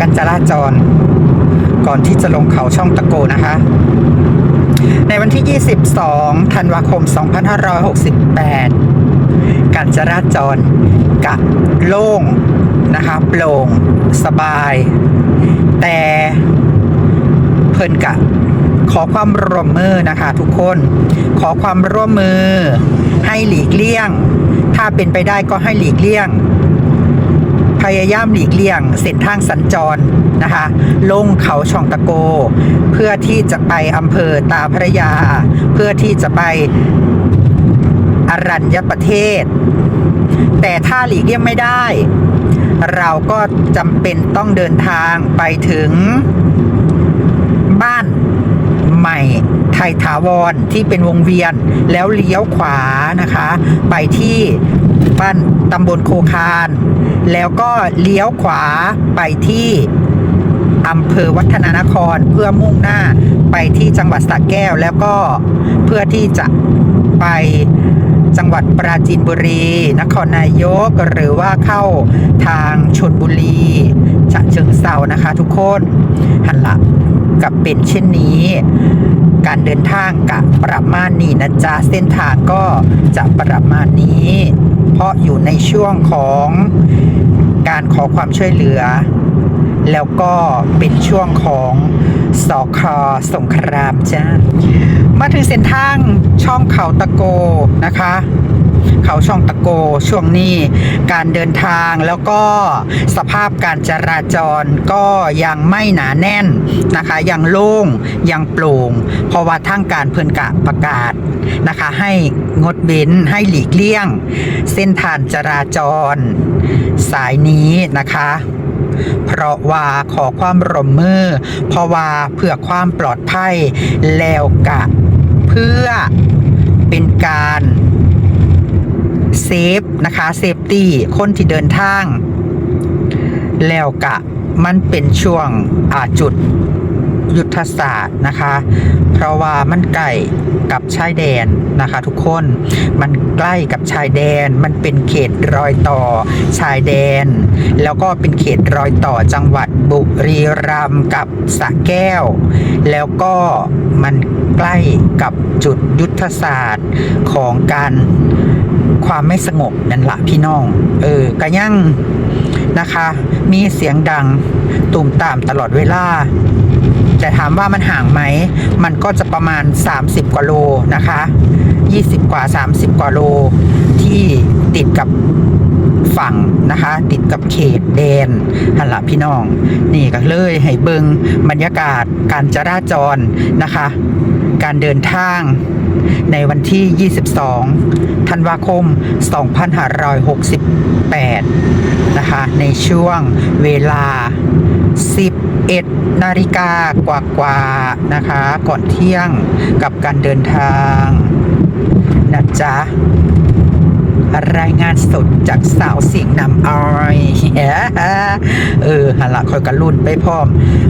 การจราจร ก่อนที่จะลงเขาช่องตะโกนะคะ ในวันที่ 22 ธันวาคม 2568 การจราจรกะโล่งนะคะโปร่งสบาย แต่เพิ่นกะขอความร่วมมือนะคะทุกคนขอความร่วมมือให้หลีกเลี่ยง ถ้าเป็นไปได้ก็ให้หลีกเลี่ยง พยายามหลีกเลี่ยงเส้นทางสัญจรนะคะ ลงเขาช่องตะโก เพื่อที่จะไปอำเภอตาพระยา เพื่อที่จะไปอรัญญประเทศ แต่ถ้าหลีกเลี่ยงไม่ได้ เราก็จำเป็นต้องเดินทางไปถึงบ้านใหม่ไทยถาวรที่เป็นวงเวียนแล้วเลี้ยวขวานะคะ ไปที่ บ้านตำบลโคคาน แล้วก็เลี้ยวขวาไปที่อำเภอวัฒนานครเพื่อมุ่งหน้าไปที่จังหวัดสระแก้ว แล้วก็เพื่อที่จะไปจังหวัดปราจีนบุรี นครนายกหรือว่าเข้าทางชนบุรีฉะเชิงเซานะคะ ทุกคนหันหลังกับเป็นเช่นนี้ การเดินทางกับประมาณนี้นะจ๊ะ เส้นทางก็จะประมาณนี้ เพราะอยู่ในช่วงของการขอความช่วยเหลือ แล้วก็เป็นช่วงของสอคอสงครามจ้ามาถึงเส้นทางช่องเขาตะโกนะคะ เขาช่องตะโกช่วงนี้ การเดินทางแล้วก็สภาพการจราจรก็ยังไม่หนาแน่นนะคะ ยังโล่งยังโปร่งเพราะว่าทางการเพิ่นกะประกาศนะคะ ให้งดเว้นให้หลีกเลี่ยง เส้นทางจราจร สายนี้นะคะเพราะว่าขอความร่วมมือ เพราะว่าเพื่อความปลอดภัยแล้วกะ เพื่อเป็นการ เซฟนะคะเซฟตี้คนที่เดินทาง แล้วกะมันเป็นช่วงอาจุดยุทธศาสตร์นะคะ เพราะว่ามันใกล้กับชายแดนนะคะทุกคน มันใกล้กับชายแดน มันเป็นเขตรอยต่อชายแดน แล้วก็เป็นเขตรอยต่อจังหวัดบุรีรัมย์กับสระแก้ว แล้วก็มันใกล้กับจุดยุทธศาสตร์ของการ ความไม่สงบนั่นละพี่น้อง เออก็ยังนะคะ มีเสียงดังตุ่มตามตลอดเวลาแต่ถามว่ามันห่างไหม มันก็จะประมาณ 30 กว่าโลนะคะ 20 กว่า 30 กว่าโล ที่ติดกับฝั่งนะคะ ติดกับเขตแดนหันละพี่น้อง นี่ก็เลยให้เบิงบรรยากาศการจราจรนะคะ การเดินทาง ในวันที่ 22 ธันวาคม 2568 นะคะ ในช่วงเวลา 11 นาฬิกากว่าๆนะคะ ก่อนเที่ยงกับการเดินทางนะจ๊ะ รายงานสดจากสาวเสียงนำออยเออหันละคอยกันรุ่นไปพร้อม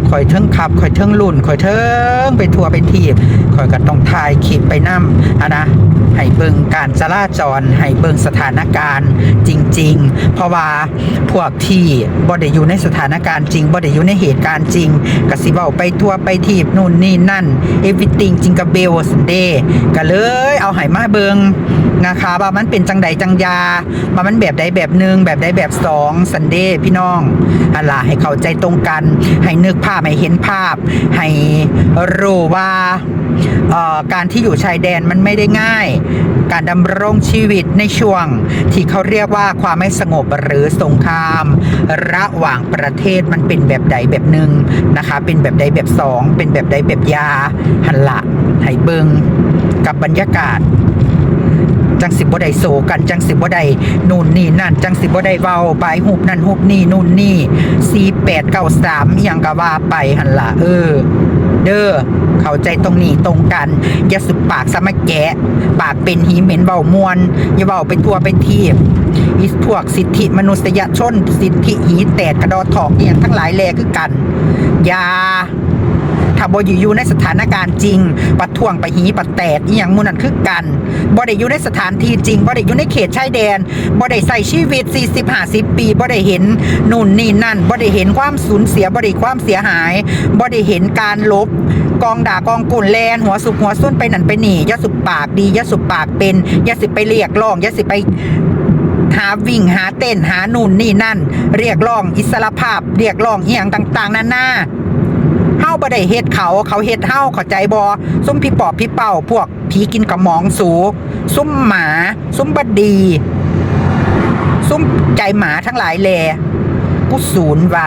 คอยเทิงขับคอยเทิงรุ่นคอยเทิงไปทัวร์ไปทีบคอยก็ต้องถ่ายคลิปไปนำอะนะให้เบิ่งการจราจรให้เบิ่งสถานการณ์จริง ๆ เพราะว่าพวกที่บ่ได้อยู่ในสถานการณ์จริงบ่ได้อยู่ในเหตุการณ์จริงกสิเว้าไปทัวร์ไปทีบนู่นนี่นั่น everything จริงกับเบลสันเดก็เลยเอาให้มาเบิง นะคะว่ามันเป็นจังใดจังยาว่ามันแบบใดแบบหนึ่งแบบใดแบบสองสันเดย์พี่น้องอันล่ะให้เข้าใจตรงกัน ให้นึกภาพ ให้เห็นภาพ ให้รู้ว่าการที่อยู่ชายแดนมันไม่ได้ง่าย การดำรงชีวิตในช่วง ที่เขาเรียกว่าความไม่สงบหรือสงคราม ระหว่างประเทศมันเป็นแบบใดแบบหนึ่งนะคะ เป็นแบบใดแบบสองเป็นแบบใดแบบยาหันละให้เบิงกับบรรยากาศ จังสิบ่ได้โซกันจังสิบ่ได้นู่นนี่นั่น จังสิบ่ได้เว้าบายหุบนั่นหุบนี่นู่นนี่สี่แปดเก้าสามอหยังก็ว่าไปหันละเออ เด้อเข้าใจตรงนี้ตรงกัน อย่าสุบปากสมาแกะ ปากเป็นหีเหม็นเบามวน อย่าเบาไปทั่วไปทีบอีพวกสิทธิมนุษยชน สิทธิหีแตดกระดอถอกอหย่างทั้งหลายแลคือกัน อย่า ถ้าบ่อยู่อยู่ในสถานการณ์จริง ปัดท่วงไปหีปัดแตดอีหยังมูนั่นคือกันบ่ได้อยู่ในสถานที่จริงบ่ได้อยู่ในเขตชายแดนบ่ได้ใส่ชีวิต 40 50 ปีบ่ได้เห็นนู่นนี่นั่นบ่ได้เห็นความสูญเสียบ่ได้ความเสียหายบ่ได้เห็นการลบกองด่ากองกุ่นแลนหัวสุกหัวส้นไปนั่นไปนี่ยาสุบปากดียาสุบปากเป็นยาสิไปเรียกร้องยาสิไปหาวิ่งหาเต้นหานู่นนี่นั่น เรียกร้องอิสรภาพ เรียกร้องเอียงต่าง ๆนานา เฮาบ่ได้เฮ็ดเขาเขาเฮ็ดเฮาเข้าใจบ่ซุ่มพี่ปอบพี่เป่า พวกผีกินกระหมองสูซุ่มหมา ซุ่มบดดี ซุ่มใจหมาทั้งหลายแลกูศูนย์ว่ะ